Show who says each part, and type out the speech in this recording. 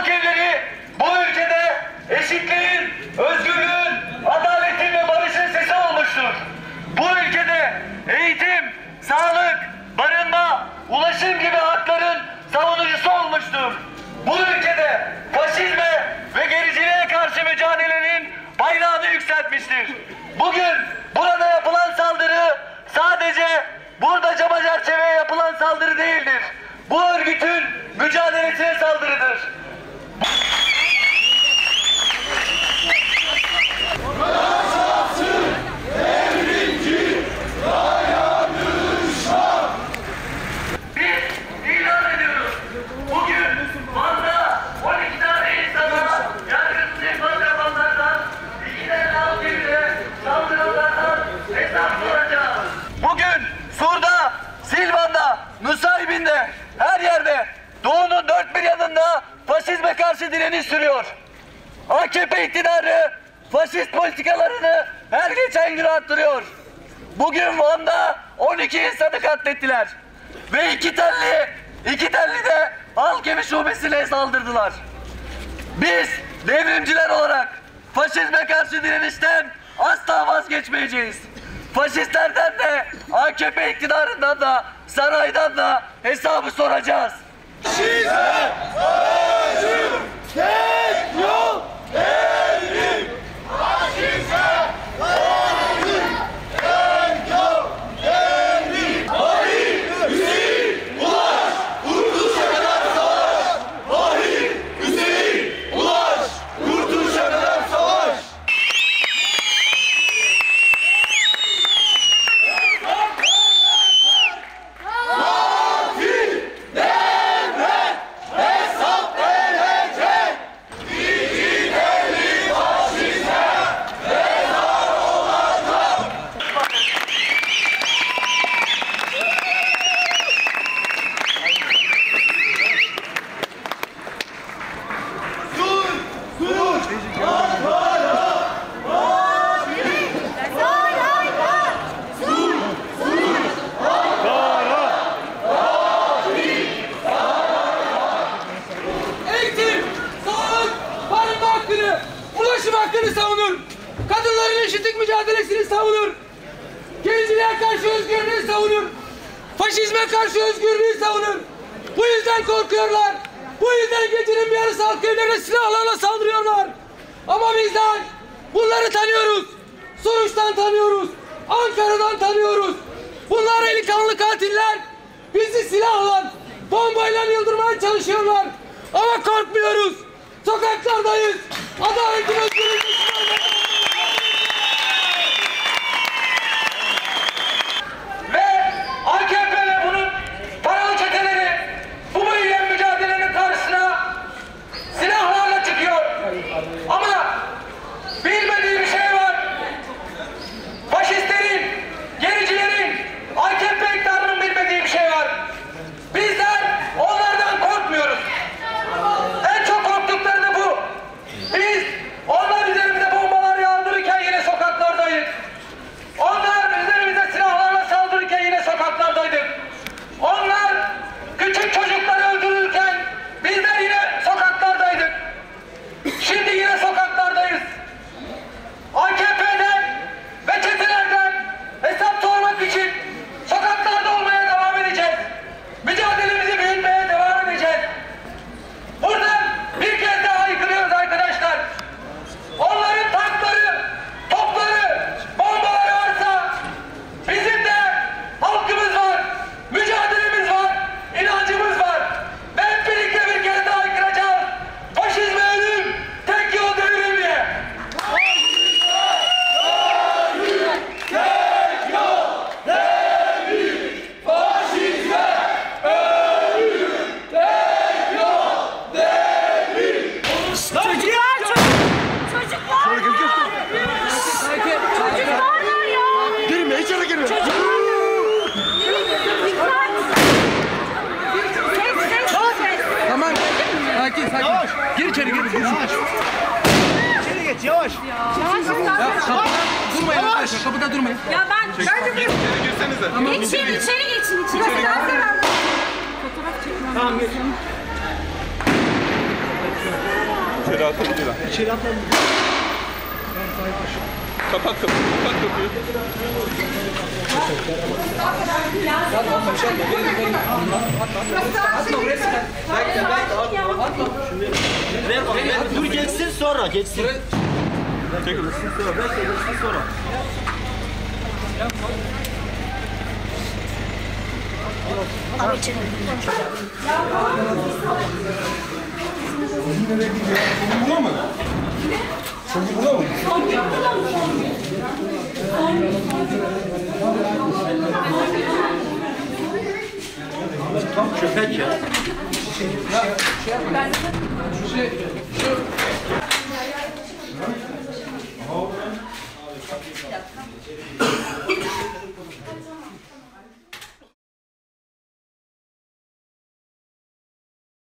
Speaker 1: ülkeleri bu ülkede eşitliğin, özgürlüğün, adaletin ve barışın sesi olmuştur. Bu ülkede eğitim, sağlık, barınma, ulaşım gibi hakların savunucusu olmuştur. Bu ülkede faşizme ve gericiliğe karşı mücadelenin bayrağını yükseltmiştir. Bugün burada yapılan saldırı sadece burada cama çerçeveye yapılan saldırı değildir. Bu örgütün faşizme karşı direniş sürüyor. AKP iktidarı faşist politikalarını her geçen gün arttırıyor. Bugün Van'da 12 insanı katlettiler. Ve iki telli, iki telli de Halk Evi Şubesi'ne saldırdılar. Biz devrimciler olarak faşizme karşı direnişten asla vazgeçmeyeceğiz. Faşistlerden de AKP iktidarından da saraydan da hesabı soracağız.
Speaker 2: Eğitim, mücadelesini savunur. Genciliğe karşı özgürlüğü savunur. Faşizme karşı özgürlüğü savunur. Bu yüzden korkuyorlar. Bu yüzden gecenin bir yarısı halk evlerine silahlarla saldırıyorlar. Ama bizler bunları tanıyoruz. Suruç'tan tanıyoruz. Ankara'dan tanıyoruz. Bunlar eli kanlı katiller. Bizi silahla, bombayla yıldırmaya çalışıyorlar. Ama korkmuyoruz. Sokaklardayız. Adaletin içeri gir. gir.
Speaker 3: İçeri geç yavaş.
Speaker 2: Ya kapıda durmayın arkadaşlar. Kapıda durmayın.
Speaker 4: Ya ben bence bir geçin içeri geçin içeri. Fotoğraf çekmem tamam, lazım.
Speaker 5: İçeri atabilirler.
Speaker 3: İçeri atla.
Speaker 5: Kapat kapıyı, kapat kapıyı.
Speaker 3: Dur geçsin sonra geçsin.
Speaker 5: Çek.
Speaker 3: Sonra bekle geçsin sonra. Köpek ya.
Speaker 2: Şey, şu